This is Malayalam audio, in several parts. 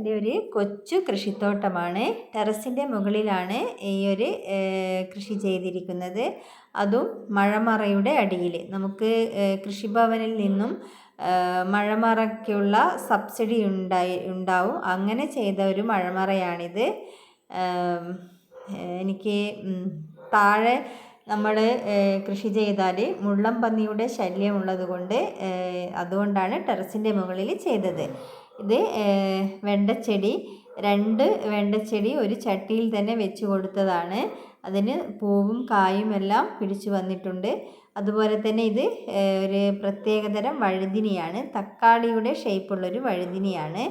എന്റെ ഒരു കൊച്ചു കൃഷിത്തോട്ടമാണ്. ടെറസിന്റെ മുകളിലാണ് ഈ ഒരു കൃഷി ചെയ്തിരിക്കുന്നത്. അതും മഴമറയുടെ അടിയിൽ. നമുക്ക് കൃഷിഭവനിൽ നിന്നും മഴമറയ്ക്കുള്ള സബ്സിഡി ഉണ്ടായി ഉണ്ടാവും. അങ്ങനെ ചെയ്ത ഒരു മഴമറയാണിത്. എനിക്ക് താഴെ നമ്മൾ കൃഷി ചെയ്താൽ മുള്ളം പന്നിയുടെ ശല്യം ഉള്ളതുകൊണ്ട് അതുകൊണ്ടാണ് ടെറസിന്റെ മുകളിൽ ചെയ്തത്. ഇത് വെണ്ടച്ചെടി രണ്ട് വെണ്ടച്ചെടി ഒരു ചട്ടിയിൽ തന്നെ വെച്ച് കൊടുത്തതാണ്. അതിന് പൂവും കായും എല്ലാം പിടിച്ചു വന്നിട്ടുണ്ട്. അതുപോലെ തന്നെ ഇത് ഒരു പ്രത്യേകതരം വഴുതിനിയാണ്. തക്കാളിയുടെ ഷേപ്പുള്ളൊരു വഴുതിനിയാണ്.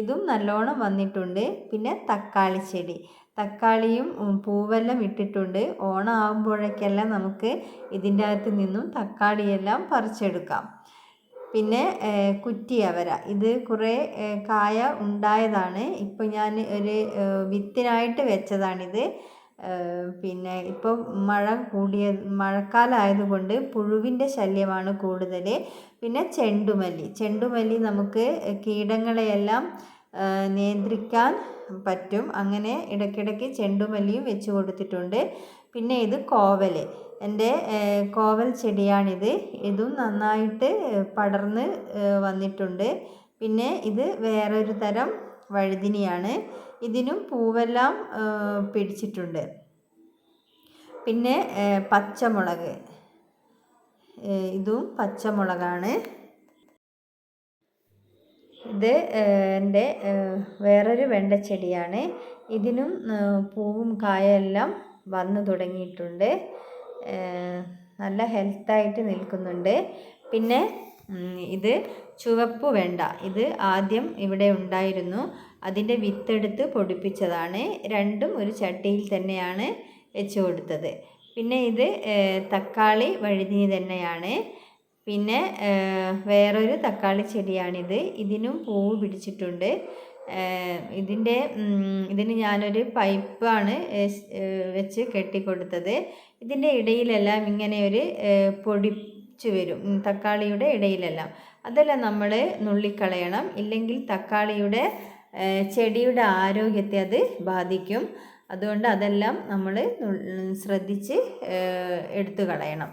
ഇതും നല്ലോണം വന്നിട്ടുണ്ട്. പിന്നെ തക്കാളി ചെടി. തക്കാളിയും പൂവെല്ലാം ഇട്ടിട്ടുണ്ട്. ഓണം ആകുമ്പോഴേക്കെല്ലാം നമുക്ക് ഇതിന്റെ അകത്ത് നിന്നും തക്കാളിയെല്ലാം പറിച്ചെടുക്കാം. പിന്നെ കുറ്റിയവര. ഇത് കുറേ കായ ഉണ്ടായതാണ്. ഇപ്പോൾ ഞാൻ ഒരു വിത്തിനായിട്ട് വെച്ചതാണിത്. പിന്നെ ഇപ്പോൾ മഴ കൂടിയ മഴക്കാലമായതുകൊണ്ട് പുഴുവിന്റെ ശല്യമാണ് കൂടുതൽ പിന്നെ ചെണ്ടുമല്ലി. ചെണ്ടുമല്ലി നമുക്ക് കീടങ്ങളെയെല്ലാം നിയന്ത്രിക്കാൻ പറ്റും. അങ്ങനെ ഇടയ്ക്കിടയ്ക്ക് ചെണ്ടുമല്ലിയും വെച്ച് കൊടുത്തിട്ടുണ്ട്. പിന്നെ ഇത് കോവൽ എന്റെ കോവൽ ചെടിയാണിത്. ഇതും നന്നായിട്ട് പടർന്ന് വന്നിട്ടുണ്ട്. പിന്നെ ഇത് വേറൊരു തരം വഴുതിനിയാണ്. ഇതിനും പൂവെല്ലാം പിടിച്ചിട്ടുണ്ട്. പിന്നെ പച്ചമുളക്. ഇതും പച്ചമുളകാണ്. ഇത് എന്റെ വേറൊരു വെണ്ടച്ചെടിയാണ്. ഇതിനും പൂവും കായെല്ലാം വന്നു തുടങ്ങിയിട്ടുണ്ട്. നല്ല ഹെൽത്തായിട്ട് നിൽക്കുന്നുണ്ട്. പിന്നെ ഇത് ചുവപ്പ് വേണ്ട. ഇത് ആദ്യം ഇവിടെ ഉണ്ടായിരുന്നു. അതിന്റെ വിത്തെടുത്ത് പൊടിപ്പിച്ചതാണ്. രണ്ടും ഒരു ചട്ടിയിൽ തന്നെയാണ് വെച്ച് കൊടുത്തത്. പിന്നെ ഇത് തക്കാളി വഴുതിനി തന്നെയാണ്. പിന്നെ വേറൊരു തക്കാളി ചെടിയാണിത്. ഇതിനും പൂവ് പിടിച്ചിട്ടുണ്ട്. ഇതിന്റെ ഇതിന് ഞാനൊരു പൈപ്പാണ് വെച്ച് കെട്ടിക്കൊടുത്തത്. ഇതിന്റെ ഇടയിലെല്ലാം ഇങ്ങനെ ഒരു പൊടിച്ച് വരും തക്കാളിയുടെ ഇടയിലെല്ലാം. അതെല്ലാം നമ്മൾ നുള്ളിക്കളയണം. ഇല്ലെങ്കിൽ തക്കാളിയുടെ ചെടിയുടെ ആരോഗ്യത്തെ അത് ബാധിക്കും. അതുകൊണ്ട് അതെല്ലാം നമ്മൾ ശ്രദ്ധിച്ച് എടുത്തു കളയണം.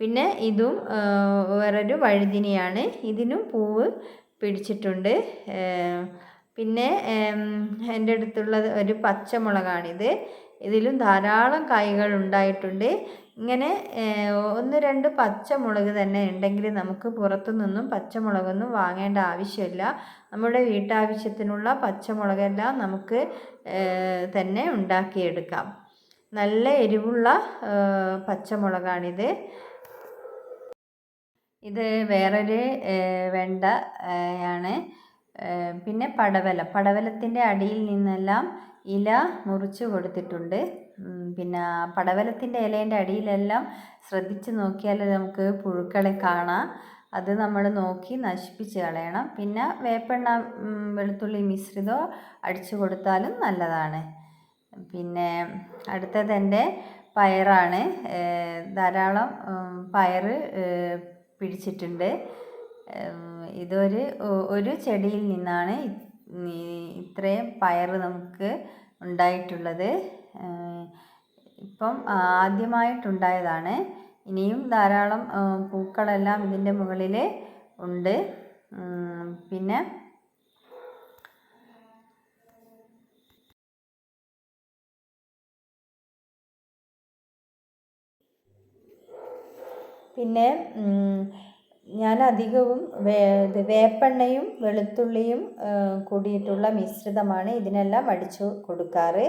പിന്നെ ഇതും വേറൊരു വഴുതിനിയാണ്. ഇതിനും പൂവ് പിടിച്ചിട്ടുണ്ട്. പിന്നെ എന്റെ അടുത്തുള്ള ഒരു പച്ചമുളകാണിത്. ഇതിലും ധാരാളം കായ്കൾ ഉണ്ടായിട്ടുണ്ട്. ഇങ്ങനെ ഒന്ന് രണ്ട് പച്ചമുളക് തന്നെ ഉണ്ടെങ്കിൽ നമുക്ക് പുറത്തു നിന്നും പച്ചമുളകൊന്നും വാങ്ങേണ്ട ആവശ്യമില്ല. നമ്മുടെ വീട്ടാവശ്യത്തിനുള്ള പച്ചമുളകെല്ലാം നമുക്ക് തന്നെ ഉണ്ടാക്കിയെടുക്കാം. നല്ല എരിവുള്ള പച്ചമുളകാണിത്. ഇത് വേറൊരു വെണ്ട ആണ്. പിന്നെ പടവലം. പടവലത്തിന്റെ അടിയിൽ നിന്നെല്ലാം ഇല മുറിച്ച് കൊടുത്തിട്ടുണ്ട്. പിന്നെ പടവലത്തിന്റെ ഇലേന്റെ അടിയിലെല്ലാം ശ്രദ്ധിച്ച് നോക്കിയാൽ നമുക്ക് പുഴുക്കളെ കാണാം. അത് നമ്മൾ നോക്കി നശിപ്പിച്ച് കളയണം. പിന്നെ വേപ്പെണ്ണ വെളുത്തുള്ളി മിശ്രിതോ അടിച്ചു കൊടുത്താലും നല്ലതാണ്. പിന്നെ അടുത്തത് എന്റെ പയറാണ്. ധാരാളം പയറ് പിടിച്ചിട്ടുണ്ട്. ഇതൊരു ഒരു ചെടിയിൽ നിന്നാണ് ഇത്രയും പയർ നമുക്ക് ഉണ്ടായിട്ടുള്ളത്. ഇപ്പം ആദ്യമായിട്ടുണ്ടായതാണ്. ഇനിയും ധാരാളം പൂക്കളെല്ലാം ഇതിന്റെ മുകളിൽ ഉണ്ട്. പിന്നെ പിന്നെ ഞാൻ അധികവും വേ ഇത് വേപ്പെണ്ണയും വെളുത്തുള്ളിയും കൂടിയിട്ടുള്ള മിശ്രിതമാണ് ഇതിനെല്ലാം അടിച്ചു കൊടുക്കാറ്.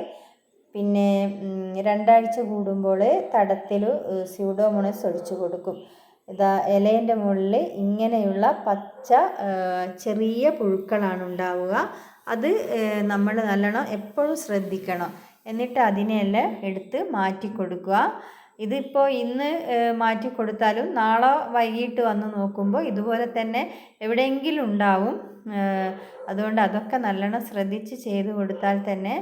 പിന്നെ രണ്ടാഴ്ച കൂടുമ്പോൾ തടത്തിൽ സ്യൂഡോമോണസ് ഒഴിച്ചു കൊടുക്കും. ഇതാ ഇലേന്റെ മുകളിൽ ഇങ്ങനെയുള്ള പച്ച ചെറിയ പുഴുക്കളാണ് ഉണ്ടാവുക. അത് നമ്മൾ നല്ലോണം എപ്പോഴും ശ്രദ്ധിക്കണം. എന്നിട്ട് അതിനെല്ലാം എടുത്ത് മാറ്റി കൊടുക്കുക ഇതിപ്പോൾ ഇന്ന് മാറ്റി കൊടുത്താലും നാളെ വൈകിട്ട് വന്ന് നോക്കുമ്പോൾ ഇതുപോലെ തന്നെ എവിടെയെങ്കിലും ഉണ്ടാവും. അതുകൊണ്ട് അതൊക്കെ നല്ലോണം ശ്രദ്ധിച്ച് ചെയ്ത് കൊടുത്താൽ തന്നെ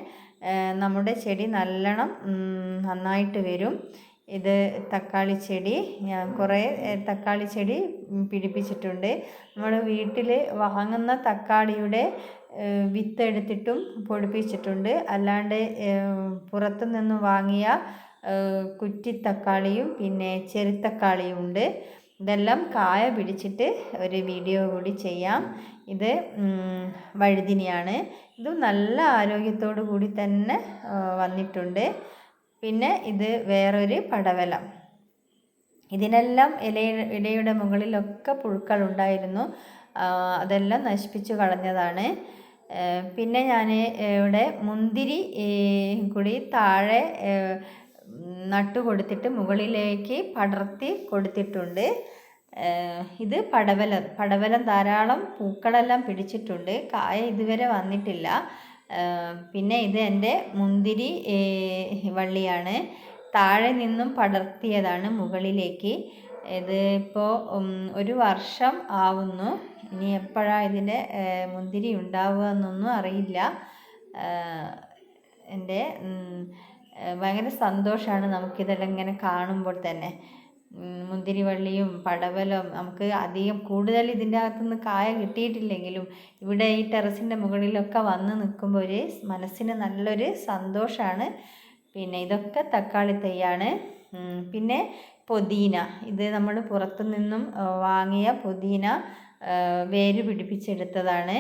നമ്മുടെ ചെടി നല്ലോണം നന്നായിട്ട് വരും. ഇത് തക്കാളി ചെടി ഞാൻ കുറേ തക്കാളി ചെടി പിടിപ്പിച്ചിട്ടുണ്ട്. നമ്മൾ വീട്ടിൽ വാങ്ങുന്ന തക്കാളിയുടെ വിത്തെടുത്തിട്ടും പൊടിപ്പിച്ചിട്ടുണ്ട്. അല്ലാണ്ട് പുറത്തു നിന്ന് വാങ്ങിയ കുറ്റിത്തക്കാളിയും പിന്നെ ചെറുത്തക്കാളിയും ഉണ്ട്. ഇതെല്ലാം കായ പിടിച്ചിട്ട് ഒരു വീഡിയോ കൂടി ചെയ്യാം. ഇത് വഴുതിനിയാണ്. ഇത് നല്ല ആരോഗ്യത്തോടു കൂടി തന്നെ വന്നിട്ടുണ്ട്. പിന്നെ ഇത് വേറൊരു പടവലം. ഇതിനെല്ലാം ഇല ഇലയുടെ മുകളിലൊക്കെ പുഴുക്കൾ ഉണ്ടായിരുന്നു അതെല്ലാം നശിപ്പിച്ചു കളഞ്ഞതാണ്. പിന്നെ ഞാൻ ഇവിടെ മുന്തിരി കൂടി താഴെ നട്ടു കൊടുത്തിട്ട് മുകളിലേക്ക് പടർത്തി കൊടുത്തിട്ടുണ്ട്. ഇത് പടവലം പടവലം ധാരാളം പൂക്കളെല്ലാം പിടിച്ചിട്ടുണ്ട്. കായ ഇതുവരെ വന്നിട്ടില്ല. പിന്നെ ഇത് എന്റെ മുന്തിരി വള്ളിയാണ്. താഴെ നിന്നും പടർത്തിയതാണ് മുകളിലേക്ക്. ഇത് ഇപ്പോൾ ഒരു വർഷം ആവുന്നു. ഇനി എപ്പോഴാണ് ഇതിന്റെ മുന്തിരി ഉണ്ടാവുക എന്നൊന്നും അറിയില്ല. എന്റെ ഭയങ്കര സന്തോഷമാണ് നമുക്കിതെല്ലാം ഇങ്ങനെ കാണുമ്പോൾ തന്നെ. മുന്തിരിവള്ളിയും പടവലും നമുക്ക് അധികം കൂടുതൽ ഇതിന്റെ അകത്തുനിന്ന് കായ കിട്ടിയിട്ടില്ലെങ്കിലും ഇവിടെ ഈ ടെറസിന്റെ മുകളിലൊക്കെ വന്ന് നിൽക്കുമ്പോൾ ഒരു മനസ്സിന് നല്ലൊരു സന്തോഷമാണ് പിന്നെ ഇതൊക്കെ തക്കാളി തൈയാണ്. പിന്നെ പുതിന. ഇത് നമ്മൾ പുറത്തു നിന്നും വാങ്ങിയ പുതിന വേര് പിടിപ്പിച്ചെടുത്തതാണ്.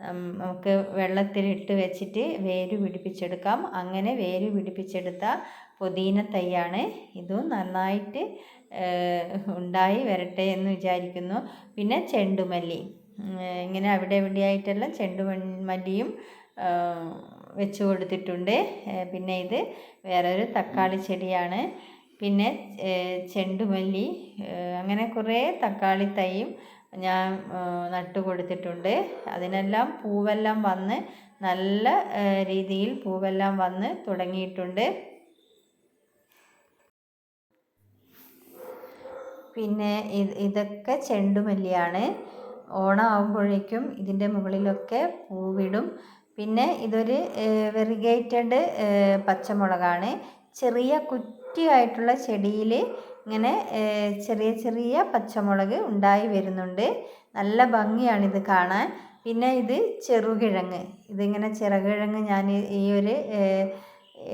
നമുക്ക് വെള്ളത്തിലിട്ട് വെച്ചിട്ട് വേര് പിടിപ്പിച്ചെടുക്കാം. അങ്ങനെ വേര് പിടിപ്പിച്ചെടുത്ത പുതിന തൈയാണ്. ഇതും നന്നായിട്ട് ഉണ്ടായി വരട്ടെ എന്ന് വിചാരിക്കുന്നു. പിന്നെ ചെണ്ടുമല്ലി. ഇങ്ങനെ അവിടെ എവിടെയായിട്ടെല്ലാം ചെണ്ടുമല്ലിയും വെച്ച് കൊടുത്തിട്ടുണ്ട്. പിന്നെ ഇത് വേറൊരു തക്കാളി ചെടിയാണ്. പിന്നെ ചെണ്ടുമല്ലി അങ്ങനെ കുറേ തക്കാളി തൈയും ഞാൻ നട്ടു കൊടുത്തിട്ടുണ്ട്. അതിനെല്ലാം പൂവെല്ലാം വന്ന് നല്ല രീതിയിൽ പൂവെല്ലാം വന്ന് തുടങ്ങിയിട്ടുണ്ട്. പിന്നെ ഇത് ഇതൊക്കെ ചെണ്ടുമല്ലിയാണ്. ഓണം ആകുമ്പോഴേക്കും ഇതിന്റെ മുകളിലൊക്കെ പൂവിടും. പിന്നെ ഇതൊരു വെറിഗേറ്റഡ് പച്ചമുളകാണ്. ചെറിയ കുറ്റിയായിട്ടുള്ള ചെടിയിൽ ഇങ്ങനെ ചെറിയ ചെറിയ പച്ചമുളക് ഉണ്ടായി വരുന്നുണ്ട്. നല്ല ഭംഗിയാണിത് കാണാൻ. പിന്നെ ഇത് ചെറുകിഴങ്ങ്. ഇതിങ്ങനെ ചെറുകിഴങ്ങ് ഞാൻ ഈ ഒരു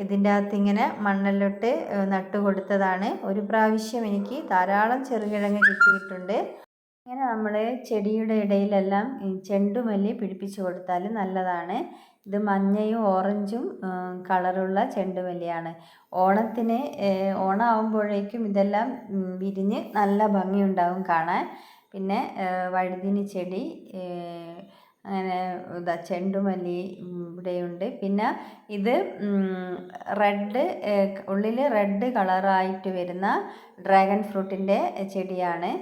ഇതിന്റെ അകത്ത് ഇങ്ങനെ മണ്ണിലോട്ട് നട്ടു കൊടുത്തതാണ്. ഒരു പ്രാവശ്യം എനിക്ക് ധാരാളം ചെറുകിഴങ്ങ് കിട്ടിയിട്ടുണ്ട്. ഇങ്ങനെ നമ്മൾ ചെടിയുടെ ഇടയിലെല്ലാം ചെണ്ടുമല്ലി പിടിപ്പിച്ചു കൊടുത്താൽ നല്ലതാണ്. ഇത് മഞ്ഞയും ഓറഞ്ചും കളറുള്ള ചെണ്ടുമല്ലിയാണ്. ഓണത്തിന് ഓണമാകുമ്പോഴേക്കും ഇതെല്ലാം വിരിഞ്ഞ് നല്ല ഭംഗിയുണ്ടാവും കാണാൻ. പിന്നെ വഴുതിനി ചെടി അങ്ങനെ ഇതാ ചെണ്ടുമല്ലി ഇവിടെയുണ്ട്. പിന്നെ ഇത് റെഡ് ഉള്ളിൽ റെഡ് കളറായിട്ട് വരുന്ന ഡ്രാഗൺ ഫ്രൂട്ടിന്റെ ചെടിയാണ്.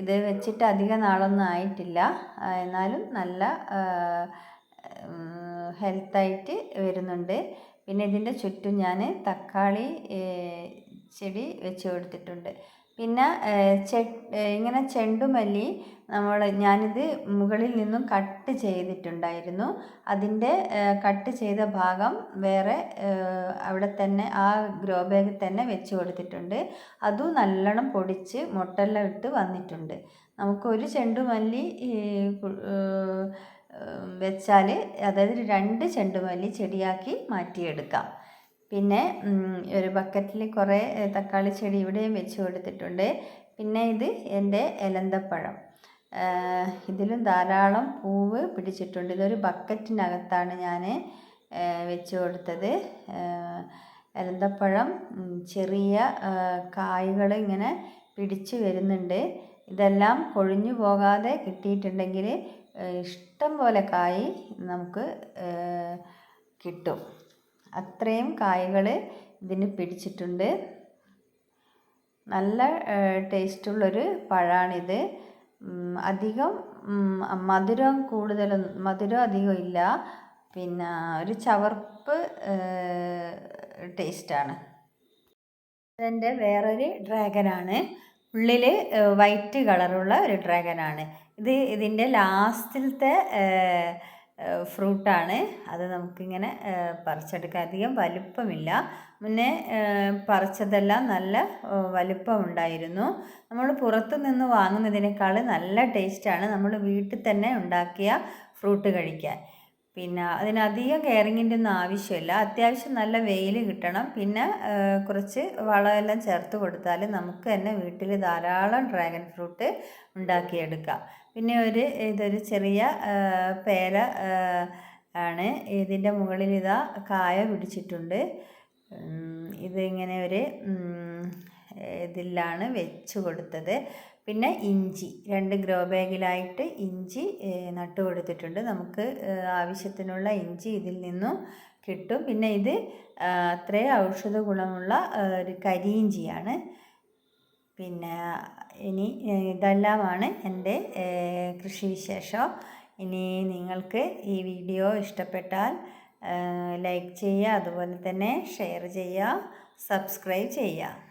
ഇത് വെച്ചിട്ട് അധിക നാളൊന്നും ആയിട്ടില്ല. എന്നാലും നല്ല ഹെൽത്തായിട്ട് വരുന്നുണ്ട്. പിന്നെ ഇതിന്റെ ചുറ്റും ഞാൻ തക്കാളി ചെടി വെച്ച് കൊടുത്തിട്ടുണ്ട്. പിന്നെ ചെ ഇങ്ങനെ ചെണ്ടുമല്ലി നമ്മൾ ഞാനിത് മുകളിൽ നിന്നും കട്ട് ചെയ്തിട്ടുണ്ടായിരുന്നു. അതിന്റെ കട്ട് ചെയ്ത ഭാഗം വേറെ അവിടെ തന്നെ ആ ഗ്രോ ബാഗിൽ തന്നെ വെച്ച് കൊടുത്തിട്ടുണ്ട്. അതും നല്ലോണം പൊടിച്ച് മുട്ടെല്ലാം ഇട്ട് വന്നിട്ടുണ്ട്. നമുക്കൊരു ചെണ്ടുമല്ലി വെച്ചാൽ അതായത് രണ്ട് ചെണ്ടുമല്ലി ചെടിയാക്കി മാറ്റിയെടുക്കാം. പിന്നെ ഒരു ബക്കറ്റിൽ കുറേ തക്കാളി ചെടി ഇവിടെയും വെച്ച് കൊടുത്തിട്ടുണ്ട്. പിന്നെ ഇത് എന്റെ എലന്തപ്പഴം. ഇതിലും ധാരാളം പൂവ് പിടിച്ചിട്ടുണ്ട്. ഇതൊരു ബക്കറ്റിനകത്താണ് ഞാൻ വെച്ച് കൊടുത്തത്. എലന്തപ്പഴം ചെറിയ കായ്കൾ ഇങ്ങനെ പിടിച്ച് വരുന്നുണ്ട്. ഇതെല്ലാം കൊഴിഞ്ഞു പോകാതെ കിട്ടിയിട്ടുണ്ടെങ്കിൽ ഇഷ്ടം പോലെ കായ് നമുക്ക് കിട്ടും. അത്രയും കായ്കൾ ഇതിന് പിടിച്ചിട്ടുണ്ട്. നല്ല ടേസ്റ്റുള്ളൊരു പഴമാണിത് അധികം മധുരം കൂടുതൽ മധുരം അധികം ഇല്ല. പിന്നെ ഒരു ചവർപ്പ് ടേസ്റ്റാണ്. ഇതെന്റെ വേറൊരു ഡ്രാഗനാണ്. ഉള്ളിൽ വൈറ്റ് കളറുള്ള ഒരു ഡ്രാഗനാണ് ഇത് ഇതിന്റെ ലാസ്റ്റിലത്തെ ഫ്രൂട്ടാണ്. അത് നമുക്കിങ്ങനെ പറിച്ചെടുക്കാം അധികം വലുപ്പമില്ല. മുന്നേ പറിച്ചതെല്ലാം നല്ല വലിപ്പമുണ്ടായിരുന്നു. നമ്മൾ പുറത്തു നിന്ന് വാങ്ങുന്നതിനേക്കാൾ നല്ല ടേസ്റ്റാണ് നമ്മൾ വീട്ടിൽ തന്നെ ഉണ്ടാക്കിയ ഫ്രൂട്ട് കഴിക്കാൻ. പിന്നെ അതിനധികം കെയറിങ്ങിന്റെ ഒന്നും ആവശ്യമില്ല. അത്യാവശ്യം നല്ല വെയിൽ കിട്ടണം. പിന്നെ കുറച്ച് വളമെല്ലാം ചേർത്ത് കൊടുത്താൽ നമുക്ക് തന്നെ വീട്ടിൽ ധാരാളം ഡ്രാഗൺ ഫ്രൂട്ട് ഉണ്ടാക്കിയെടുക്കാം. പിന്നെ ഒരു ഇതൊരു ചെറിയ പേര ആണ്. ഇതിന്റെ മുകളിൽ ഇതാ കായ പിടിച്ചിട്ടുണ്ട്. ഇതിങ്ങനെ ഒരു ഇതിലാണ് വെച്ച് കൊടുത്തത്. പിന്നെ ഇഞ്ചി രണ്ട് ഗ്രോ ബാഗിലായിട്ട് ഇഞ്ചി നട്ടു കൊടുത്തിട്ടുണ്ട്. നമുക്ക് ആവശ്യത്തിനുള്ള ഇഞ്ചി ഇതിൽ നിന്നും കിട്ടും. പിന്നെ ഇത് അത്രയും ഔഷധ ഗുണമുള്ള ഒരു കരിയിഞ്ചിയാണ്. പിന്നെ ഇനി ഇതെല്ലാമാണ് എന്റെ കൃഷി വിശേഷം ഇനി നിങ്ങൾക്ക് ഈ വീഡിയോ ഇഷ്ടപ്പെട്ടാൽ ലൈക്ക് ചെയ്യുക അതുപോലെ തന്നെ ഷെയർ ചെയ്യുക സബ്സ്ക്രൈബ് ചെയ്യുക.